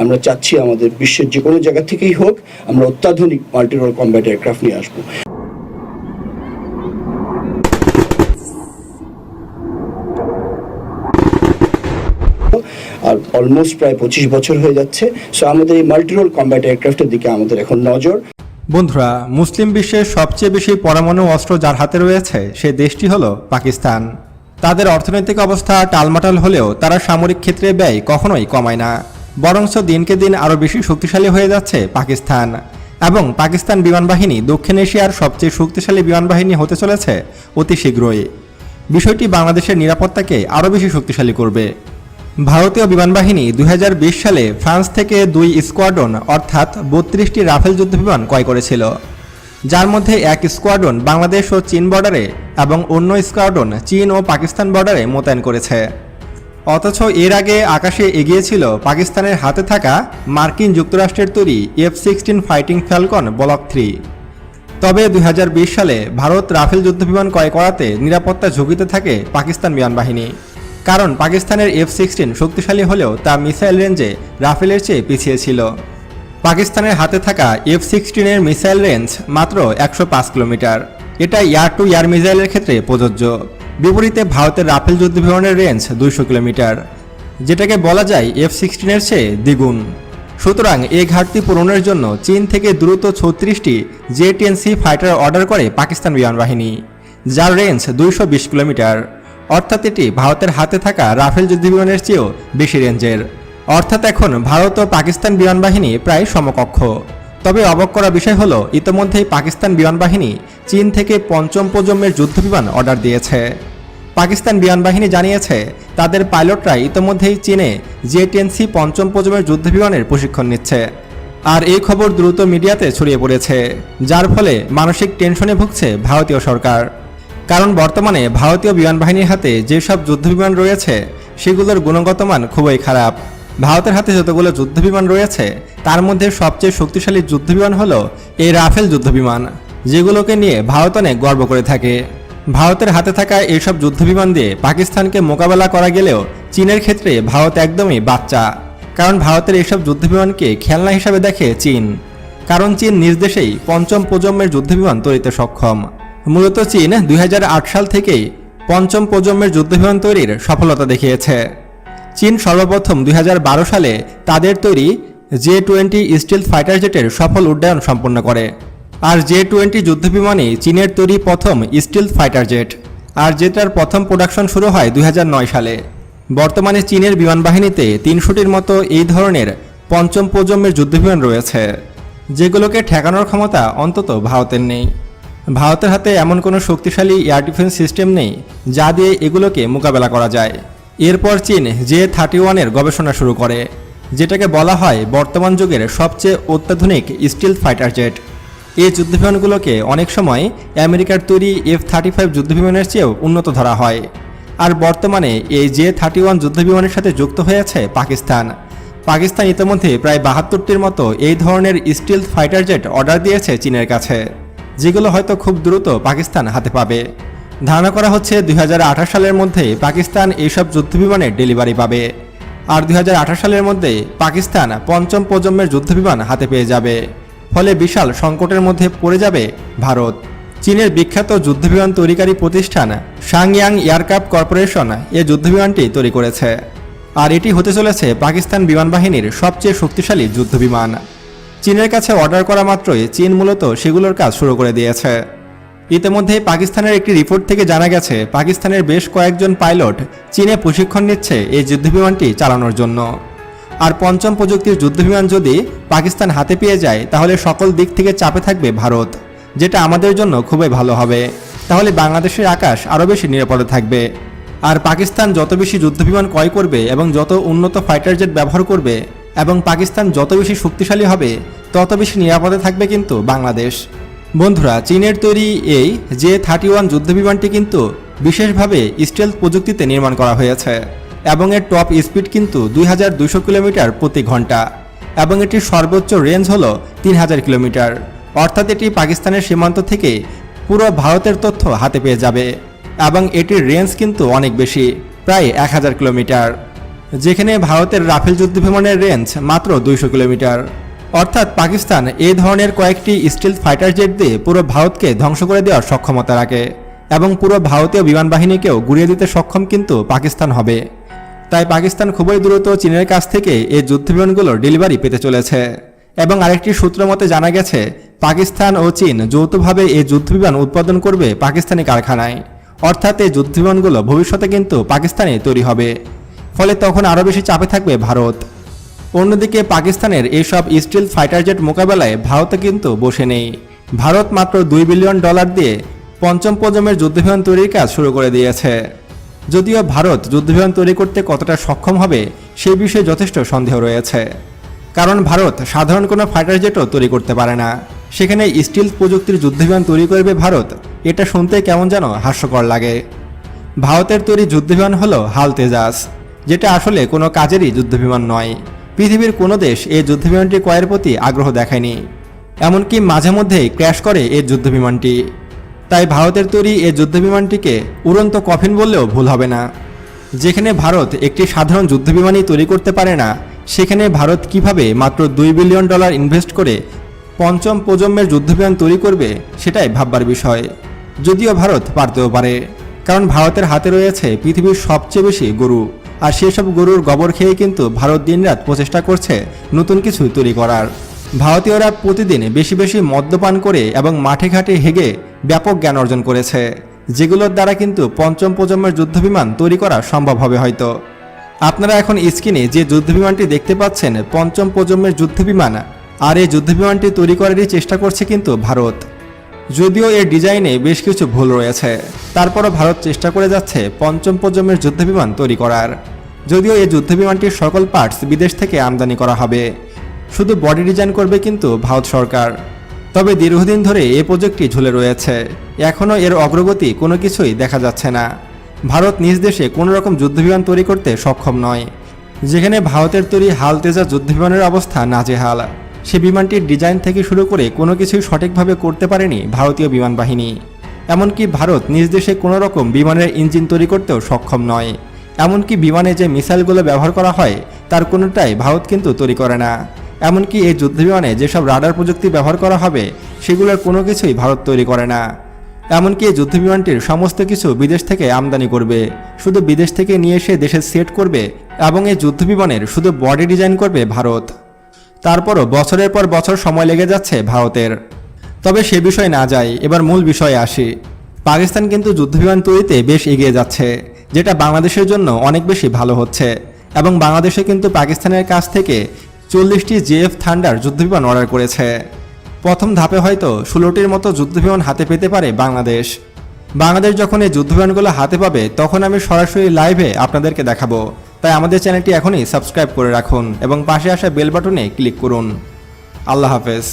আমরা চাচ্ছি আমাদের বিশ্বের যে কোনো জায়গা থেকেই হোক, আমরা অত্যাধুনিক মাল্টিরোল কম্ব্যাট এয়ারক্রাফট নিয়ে আসব। আর অলমোস্ট প্রায় পঁচিশ বছর হয়ে যাচ্ছে সো আমাদের এই মাল্টিরোল কম্ব্যাট এয়ারক্রাফটের দিকে আমাদের এখন নজর। বন্ধুরা, মুসলিম বিশ্বের সবচেয়ে বেশি পরমাণু অস্ত্র যার হাতে রয়েছে, সে দেশটি হলো পাকিস্তান। তাদের অর্থনৈতিক অবস্থা টালমাটাল হলেও তারা সামরিক ক্ষেত্রে ব্যয় কখনোই কমায় না। বরঞ্চ দিনকে দিন আরও বেশি শক্তিশালী হয়ে যাচ্ছে পাকিস্তান। এবং পাকিস্তান বিমান বাহিনী দক্ষিণ এশিয়ার সবচেয়ে শক্তিশালী বিমান বাহিনী হতে চলেছে অতি শীঘ্রই। বিষয়টি বাংলাদেশের নিরাপত্তাকে আরও বেশি শক্তিশালী করবে। ভারতীয় বিমান বাহিনী দুই সালে ফ্রান্স থেকে দুই স্কোয়াড্রন, অর্থাৎ বত্রিশটি রাফেল যুদ্ধবিমান ক্রয় করেছিল। যার মধ্যে এক স্কোয়াড্রন বাংলাদেশ ও চীন বর্ডারে এবং অন্য স্কোয়াড্রন চীন ও পাকিস্তান বর্ডারে মোতায়েন করেছে। অথচ এর আগে আকাশে এগিয়েছিল পাকিস্তানের হাতে থাকা মার্কিন যুক্তরাষ্ট্রের তৈরি F sixteen fighting falcon block three. তবে দু হাজার বিশ সালে ভারত রাফেল যুদ্ধবিমান ক্রয় করাতে নিরাপত্তা ঝুঁকিতে থাকে পাকিস্তান বিমান বাহিনী। কারণ পাকিস্তানের এফ সিক্সটিন শক্তিশালী হলেও তা মিসাইল রেঞ্জে রাফেলের চেয়ে পিছিয়ে ছিল। পাকিস্তানের হাতে থাকা এফ সিক্সটিনের মিসাইল রেঞ্জ মাত্র একশো পাঁচ কিলোমিটার। এটা ইয়ার টু ইয়ার মিসাইলের ক্ষেত্রে প্রযোজ্য। বিপরীতে ভারতের রাফেল যুদ্ধবিমানের রেঞ্জ দুইশো কিলোমিটার, যেটাকে বলা যায় এফ সিক্সটিনের চেয়ে দ্বিগুণ। সুতরাং এ ঘাটতি পূরণের জন্য চীন থেকে দ্রুত ছত্রিশটি জেটিএনসি ফাইটার অর্ডার করে পাকিস্তান বিমান বাহিনী, যার রেঞ্জ দুইশো বিশ কিলোমিটার। অর্থাৎ এটি ভারতের হাতে থাকা রাফেল যুদ্ধবিমানের চেয়েও বেশি রেঞ্জের। অর্থাৎ এখন ভারত ও পাকিস্তান বিমান বাহিনী প্রায় সমকক্ষ। তবে অবাক করা বিষয় হলো, ইতোমধ্যেই পাকিস্তান বিমান বাহিনী চীন থেকে পঞ্চম প্রজন্মের যুদ্ধবিমান অর্ডার দিয়েছে। পাকিস্তান বিমান বাহিনী জানিয়েছে, তাদের পাইলটরা ইতোমধ্যেই চীনে জেটিএনসি পঞ্চম প্রজন্মের যুদ্ধবিমানের প্রশিক্ষণ নিচ্ছে। আর এই খবর দ্রুত মিডিয়াতে ছড়িয়ে পড়েছে, যার ফলে মানসিক টেনশনে ভুগছে ভারতীয় সরকার। কারণ বর্তমানে ভারতীয় বিমান বাহিনীর হাতে যেসব যুদ্ধবিমান রয়েছে, সেগুলোর গুণগত মান খুবই খারাপ। ভারতের হাতে যতগুলো যুদ্ধবিমান রয়েছে, তার মধ্যে সবচেয়ে শক্তিশালী যুদ্ধবিমান হলো এই রাফেল যুদ্ধবিমান। যেগুলোকে নিয়ে ভারত অনেক গর্ব করে থাকে। ভারতের হাতে থাকা এইসব যুদ্ধবিমান দিয়ে পাকিস্তানকে মোকাবেলা করা গেলেও চীনের ক্ষেত্রে ভারত একদমই বাচ্চা। কারণ ভারতের এইসব যুদ্ধবিমানকে খেলনা হিসাবে দেখে চীন। কারণ চীন নিজ দেশেই পঞ্চম প্রজন্মের যুদ্ধবিমান তৈরিতে সক্ষম। মূলত চীন দুই হাজার আট সাল থেকেই পঞ্চম প্রজন্মের যুদ্ধবিমান তৈরির সফলতা দেখিয়েছে। চীন সর্বপ্রথম দুই হাজার বারো সালে তাদের তৈরি জে টোয়েন্টি স্টিল ফাইটার জেটের সফল উড্ডয়ন সম্পন্ন করে। আর জে টোয়েন্টি যুদ্ধবিমানই চীনের তৈরি প্রথম স্টিল ফাইটার জেট। আর জেটার প্রথম প্রোডাকশন শুরু হয় দুই হাজার নয় সালে। বর্তমানে চীনের বিমান বাহিনীতে তিনশোটির মতো এই ধরনের পঞ্চম প্রজন্মের যুদ্ধবিমান রয়েছে, যেগুলোকে ঠেকানোর ক্ষমতা অন্তত ভারতের নেই। ভারতের হাতে এমন কোনো শক্তিশালী এয়ার ডিফেন্স সিস্টেম নেই, যা দিয়ে এগুলোকে মোকাবেলা করা যায়। এরপর চীন জে থার্টি ওয়ানের গবেষণা শুরু করে, যেটাকে বলা হয় বর্তমান যুগের সবচেয়ে অত্যাধুনিক স্টিল ফাইটার জেট। এই যুদ্ধবিমানগুলোকে অনেক সময় আমেরিকার তৈরি এফ থার্টি ফাইভ যুদ্ধবিমানের চেয়েও উন্নত ধরা হয়। আর বর্তমানে এই জে থার্টি ওয়ান যুদ্ধবিমানের সাথে যুক্ত হয়েছে পাকিস্তান। পাকিস্তান ইতিমধ্যে প্রায় বাহাত্তরটির মতো এই ধরনের স্টিল ফাইটার জেট অর্ডার দিয়েছে চীনের কাছে, যেগুলো হয়তো খুব দ্রুত পাকিস্তান হাতে পাবে। ধারণা করা হচ্ছে দু হাজার আঠাশ সালের মধ্যে পাকিস্তান এইসব যুদ্ধবিমানের ডেলিভারি পাবে। আর দুই হাজার আঠারো সালের মধ্যে পাকিস্তান পঞ্চম প্রজন্মের যুদ্ধবিমান হাতে পেয়ে যাবে। ফলে বিশাল সংকটের মধ্যে পড়ে যাবে ভারত। চীনের বিখ্যাত যুদ্ধবিমান তৈরিকারী প্রতিষ্ঠান সাংয়াং এয়ারক্রাফট কর্পোরেশন এ যুদ্ধবিমানটি তৈরি করেছে। আর এটি হতে চলেছে পাকিস্তান বিমান বাহিনীর সবচেয়ে শক্তিশালী যুদ্ধবিমান। চীনের কাছে অর্ডার করা মাত্রই চীন মূলত সেগুলোর কাজ শুরু করে দিয়েছে। ইতিমধ্যে পাকিস্তানের একটি রিপোর্ট থেকে জানা গেছে, পাকিস্তানের বেশ কয়েকজন পাইলট চীনে প্রশিক্ষণ নিচ্ছে এই যুদ্ধবিমানটি চালানোর জন্য। আর পঞ্চম প্রযুক্তির যুদ্ধবিমান যদি পাকিস্তান হাতে পেয়ে যায়, তাহলে সকল দিক থেকে চাপে থাকবে ভারত, যেটা আমাদের জন্য খুবই ভালো হবে। তাহলে বাংলাদেশের আকাশ আরও বেশি নিরাপদে থাকবে। আর পাকিস্তান যত বেশি যুদ্ধবিমান ক্রয় করবে এবং যত উন্নত ফাইটার জেট ব্যবহার করবে, এবং পাকিস্তান যত বেশি শক্তিশালী হবে, তত বেশি নিরাপদে থাকবে কিন্তু বাংলাদেশ। বন্ধুরা, চীনের তৈরি এই জে থার্টি ওয়ান যুদ্ধবিমানটি কিন্তু বিশেষভাবে স্টেলথ প্রযুক্তিতে নির্মাণ করা হয়েছে। এবং এর টপ স্পিড কিন্তু দুই কিলোমিটার প্রতি ঘণ্টা। এবং এটির সর্বোচ্চ রেঞ্জ হল তিন হাজার কিলোমিটার। অর্থাৎ এটি পাকিস্তানের সীমান্ত থেকে পুরো ভারতের তথ্য হাতে পেয়ে যাবে। এবং এটির রেঞ্জ কিন্তু অনেক বেশি, প্রায় এক হাজার কিলোমিটার। যেখানে ভারতের রাফেল যুদ্ধ বিমানের রেঞ্জ মাত্র দুইশো কিলোমিটার। অর্থাৎ পাকিস্তান এই ধরনের কয়েকটি স্টিল ফাইটার জেট দিয়ে পুরো ভারতকে ধ্বংস করে দেওয়ার সক্ষমতা রাখে। এবং পুরো ভারতীয় বিমান বাহিনীকেও গুড়িয়ে দিতে সক্ষম কিন্তু পাকিস্তান হবে। তাই পাকিস্তান খুবই দ্রুত চীনের কাছ থেকে এই যুদ্ধবিমানগুলোর ডেলিভারি পেতে চলেছে। এবং আরেকটি সূত্র মতে জানা গেছে, পাকিস্তান ও চীন যৌথভাবে এই যুদ্ধবিমান উৎপাদন করবে পাকিস্তানি কারখানায়। অর্থাৎ এই যুদ্ধবিমানগুলো ভবিষ্যতে কিন্তু পাকিস্তানে তৈরি হবে। ফলে তখন আরও বেশি চাপে থাকবে ভারত। অন্যদিকে পাকিস্তানের এইসব স্টিল ফাইটার জেট মোকাবেলায় ভারতে কিন্তু বসে নেই। ভারত মাত্র দুই বিলিয়ন ডলার দিয়ে পঞ্চম প্রজন্মের যুদ্ধবিমান তৈরির কাজ শুরু করে দিয়েছে। যদিও ভারত যুদ্ধবিমান তৈরি করতে কতটা সক্ষম হবে সেই বিষয়ে যথেষ্ট সন্দেহ রয়েছে। কারণ ভারত সাধারণ কোনো ফাইটার জেটও তৈরি করতে পারে না। সেখানে স্টিল প্রযুক্তির যুদ্ধবিমান তৈরি করবে ভারত, এটা শুনতে কেমন যেন হাস্যকর লাগে। ভারতের তৈরি যুদ্ধবিমান হলো হাল তেজাস যেটা আসলে কোনো কাজেরই যুদ্ধবিমান নয়। পৃথিবীর কোনো দেশ এই যুদ্ধবিমানটি ক্রয়ের প্রতি আগ্রহ দেখায়নি। এমনকি মাঝে মধ্যেই ক্র্যাশ করে এই যুদ্ধবিমানটি। তাই ভারতের তৈরি এই যুদ্ধবিমানটিকে উড়ন্ত কফিন বললেও ভুল হবে না। যেখানে ভারত একটি সাধারণ যুদ্ধবিমানই তৈরি করতে পারে না, সেখানে ভারত কীভাবে মাত্র দুই বিলিয়ন ডলার ইনভেস্ট করে পঞ্চম প্রজন্মের যুদ্ধবিমান তৈরি করবে, সেটাই ভাববার বিষয়। যদিও ভারত পারতেও পারে, কারণ ভারতের হাতে রয়েছে পৃথিবীর সবচেয়ে বেশি গরু, আর সেসব গরুর গোবর খেয়ে কিন্তু ভারত দিনরাত প্রচেষ্টা করছে নতুন কিছু তৈরি করার। ভারতীয়রা প্রতিদিন বেশি বেশি মদ্যপান করে এবং মাঠে ঘাটে হেগে ব্যাপক জ্ঞান অর্জন করেছে, যেগুলোর দ্বারা কিন্তু পঞ্চম প্রজন্মের যুদ্ধবিমান তৈরি করা সম্ভব হবে হয়তো। আপনারা এখন স্ক্রিনে যে যুদ্ধবিমানটি দেখতে পাচ্ছেন, পঞ্চম প্রজন্মের যুদ্ধবিমান আর এই যুদ্ধবিমানটি তৈরি করারই চেষ্টা করছে কিন্তু ভারত। যদিও এর ডিজাইনে বেশ কিছু ভুল রয়েছে, তারপরও ভারত চেষ্টা করে যাচ্ছে পঞ্চম প্রজন্মের যুদ্ধবিমান তৈরি করার। যদিও এই যুদ্ধবিমানটির সকল পার্টস বিদেশ থেকে আমদানি করা হবে, শুধু বডি ডিজাইন করবে কিন্তু ভারত সরকার। তবে দীর্ঘদিন ধরে এই প্রজেক্টটি ঝুলে রয়েছে। এখনও এর অগ্রগতি কোনো কিছুই দেখা যাচ্ছে না। ভারত নিজ দেশে কোনো রকম যুদ্ধবিমান তৈরি করতে সক্ষম নয়। যেখানে ভারতের তৈরি হাল তেজা যুদ্ধবিমানের অবস্থা নাজেহাল। সে বিমানটির ডিজাইন থেকে শুরু করে কোনো কিছুই সঠিকভাবে করতে পারেনি ভারতীয় বিমান বাহিনী। এমনকি ভারত নিজ দেশে কোনো রকম বিমানের ইঞ্জিন তৈরি করতেও সক্ষম নয়। এমনকি বিমানে যে মিসাইলগুলো ব্যবহার করা হয়, তার কোনোটাই ভারত কিন্তু তৈরি করে না। এমনকি এই যুদ্ধবিমানে যেসব রাডার প্রযুক্তি ব্যবহার করা হবে, সেগুলোর কোনো কিছুই ভারত তৈরি করে না। এমনকি এই যুদ্ধবিমানটির সমস্ত কিছু বিদেশ থেকে আমদানি করবে। শুধু বিদেশ থেকে নিয়ে এসে দেশে সেট করবে এবং এই যুদ্ধবিমানের শুধু বডি ডিজাইন করবে ভারত। তারপরও বছরের পর বছর সময় লেগে যাচ্ছে ভারতের। তবে সে বিষয় না যাই, এবার মূল বিষয়ে আসি। পাকিস্তান কিন্তু যুদ্ধবিমান তৈরিতে বেশ এগিয়ে যাচ্ছে, যেটা বাংলাদেশের জন্য অনেক বেশি ভালো হচ্ছে। এবং বাংলাদেশে কিন্তু পাকিস্তানের কাছ থেকে চল্লিশটি জেএফ থান্ডার যুদ্ধবিমান অর্ডার করেছে। প্রথম ধাপে হয়তো ষোলোটির মতো যুদ্ধবিমান হাতে পেতে পারে বাংলাদেশ। বাংলাদেশ যখন এই যুদ্ধবিমানগুলো হাতে পাবে, তখন আমি সরাসরি লাইভে আপনাদেরকে দেখাবো। তাই আমাদের চ্যানেলটি এখনই সাবস্ক্রাইব করে রাখুন এবং পাশে আসা বেল বাটনে ক্লিক করুন। আল্লাহ হাফেজ।